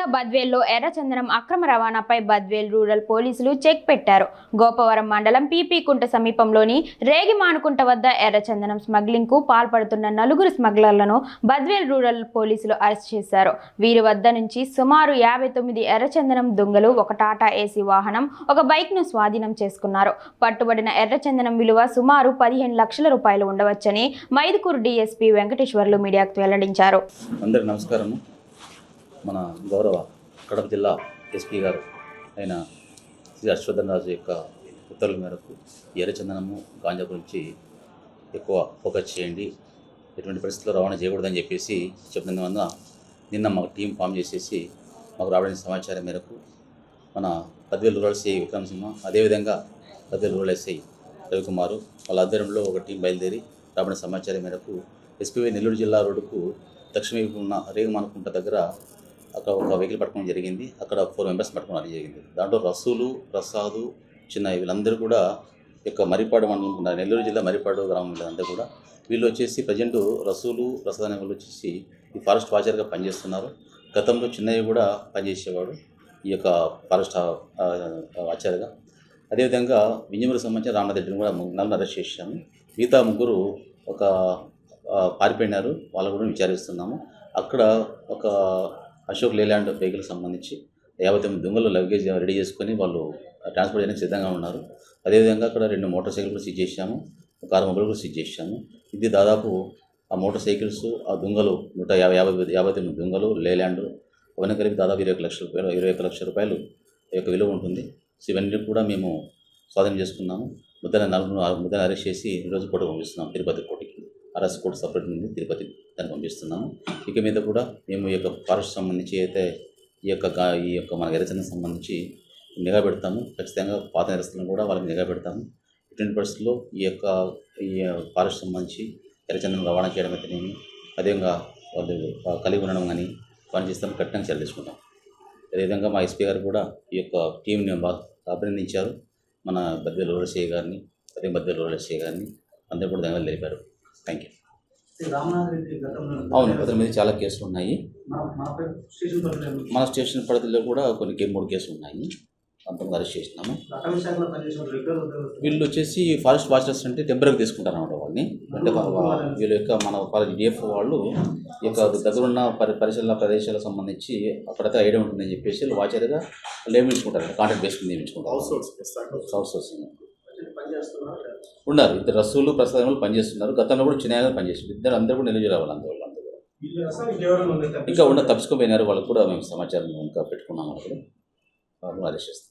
జిల్లా బద్వేల్లో ఎర్రచందనం అక్రమ రవాణాపై బద్వేల్ రూరల్ పోలీసులు చెక్ పెట్టారు. గోపవరం మండలం పీపీకుంట సమీపంలోని రేగిమానుకుంట వద్ద ఎర్రచందనం స్మగ్లింగ్కు పాల్పడుతున్న నలుగురు స్మగ్లర్లను బద్వేల్ రూరల్ పోలీసులు అరెస్ట్ చేశారు. వీరి వద్ద నుంచి సుమారు యాభై తొమ్మిది ఎర్రచందనం దొంగలు ఒక టాటా ఏసీ వాహనం ఒక బైక్ను స్వాధీనం చేసుకున్నారు. పట్టుబడిన ఎర్రచందనం విలువ సుమారు పదిహేను లక్షల రూపాయలు ఉండవచ్చని మైదుకూరు డీఎస్పీ వెంకటేశ్వర్లు మీడియాకు వెల్లడించారు. అందరికి నమస్కారం మన గౌరవ కడప జిల్లా ఎస్పీ గారు అయిన శ్రీ హర్షవర్ధన్ రాజు యొక్క ఉత్తర్వుల మేరకు ఎర్రచందనము గాంజా గురించి ఎక్కువ ఫోకస్ చేయండి. ఎటువంటి పరిస్థితుల్లో రవాణా చేయకూడదని చెప్పేసి చెప్తున్న వల్ల నిన్న మాకు టీం ఫామ్ చేసేసి మాకు రావడానికి సమాచారం మేరకు మన పదివేలు రూరల్ విక్రమ్ విక్రమసింహ అదేవిధంగా పదివేలు రూరల్ ఎస్ఐ రవికుమారు వాళ్ళ ఆధ్వర్యంలో ఒక టీం బయలుదేరి రాబడిన సమాచారం మేరకు ఎస్పీవై నెల్లూరు జిల్లా రోడ్డుకు దక్షిణ వైపు ఉన్న రేగమానుకుంట దగ్గర అక్కడ ఒక వెహికల్ పట్టుకోవడం జరిగింది. అక్కడ ఫోర్ మెంబర్స్ పట్టుకోవడం జరిగింది. దాంట్లో రసూలు ప్రసాదు చిన్న వీళ్ళందరూ కూడా యొక్క మరిపాడు మండలం నెల్లూరు జిల్లా మరిపాడు గ్రామం వీళ్ళందరూ కూడా వీళ్ళు వచ్చేసి ప్రజెంట్ రసూలు ప్రసాద్ అనే వాళ్ళు వచ్చేసి ఈ ఫారెస్ట్ వాచర్గా పనిచేస్తున్నారు. గతంలో చిన్నయ్య కూడా పనిచేసేవాడు ఈ యొక్క ఫారెస్ట్ వాచర్గా. అదేవిధంగా వింజమూరుకు సంబంధించిన రామనాథరెడ్డిని కూడా ము- అరెస్ట్ చేశాము. మిగతా ముగ్గురు ఒక పారిపోయినారు. వాళ్ళు కూడా విచారిస్తున్నాము. అక్కడ ఒక అశోక్ లేలాండ్ వెహికల్ సంబంధించి యాభై తొమ్మిది దొంగలు లగేజ్ రెడీ చేసుకొని వాళ్ళు ట్రాన్స్పోర్ట్ చేయడానికి సిద్ధంగా ఉన్నారు. అదేవిధంగా అక్కడ రెండు మోటార్ సైకిల్ కూడా సీజ్ చేశాము. ఒక ఆరు మొబైల్ కూడా సీజ్ చేశాము. ఇది దాదాపు ఆ మోటార్ సైకిల్స్ ఆ దొంగలు నూట యాభై యాభై యాభై తొమ్మిది దొంగలు లేలాండ్ అవన్నీ కలిపి దాదాపు ఇరవై ఒక లక్షల రూపాయలు ఇరవై ఒక లక్షల రూపాయలు యొక్క విలువ ఉంటుంది. సో ఇవన్నీ కూడా మేము స్వాధీనం చేసుకున్నాము. ముద్దన నలుగురు ముద్దన అరెస్ట్ చేసి ఈరోజు పూట పంపిస్తున్నాం. తిరుపతి కూడా అరెస్ట్ కూడా సపరేట్ ఉంది తిరుపతి దాన్ని పంపిస్తున్నాము. ఇక మీద కూడా మేము ఈ యొక్క ఫారెస్ట్ సంబంధించి అయితే ఈ యొక్క ఈ యొక్క మన ఎర్రచందం సంబంధించి నిఘా పెడతాము. ఖచ్చితంగా పాత నిరసనలు కూడా వాళ్ళకి నిఘా పెడతాము. ఇటువంటి పరిస్థితుల్లో ఈ యొక్క ఈ ఫారెస్ట్ సంబంధించి ఎర్రచందనం రవాణా చేయడం అయితేనేమి అదేవిధంగా వాళ్ళు కలిగి ఉండడం కానీ పని చేస్తాం కఠినంగా చర్య తీసుకుంటాం. అదేవిధంగా మా ఎస్పీ గారు కూడా ఈ యొక్క టీంని బాగా అభినందించారు. మన బద్దెల రోలసే గారిని అదే బద్దెల రోలసే గారిని అందరూ కూడా ధన్యవాదాలు తెలిపారు. థ్యాంక్ యూ రామనాథ్ రెడ్డి గతంలో అవును అతని మీద చాలా కేసులు ఉన్నాయి. మన స్టేషన్ పరిధిలో కూడా కొన్ని కే- మూడు కేసులు ఉన్నాయి. అంతకు అరెస్ట్ చేసినాము. వీళ్ళు వచ్చేసి ఫారెస్ట్ వాచర్స్ అంటే టెంపరీ తీసుకుంటారు అన్నమాట వాళ్ళని. అంటే వీళ్ళ యొక్క మన డిఎఫ్ వాళ్ళు ఈ యొక్క దగ్గర ఉన్న పరి పరిశీలన ప్రదేశాలకు సంబంధించి అక్కడైతే ఐడియా ఉంటుందని చెప్పేసి వాళ్ళు వాచర్గా నియమించుకుంటారు కాంట్రాక్ట్ బేస్కి నియమించుకుంటారు అవుట్ సోర్సింగ్ ఉన్నారు ఇద్దరు రసూలు ప్రసాదములు పనిచేస్తున్నారు. గతంలో కూడా చిన్న పనిచేస్తున్నారు. ఇద్దరు అందరూ కూడా నిలుజు రావాలి ఉన్నాయి ఇంకా ఉన్న తప్పించుకోపోయినారు వాళ్ళు కూడా మేము సమాచారం ఇంకా పెట్టుకున్నాము అక్కడ వాళ్ళు చేస్తాం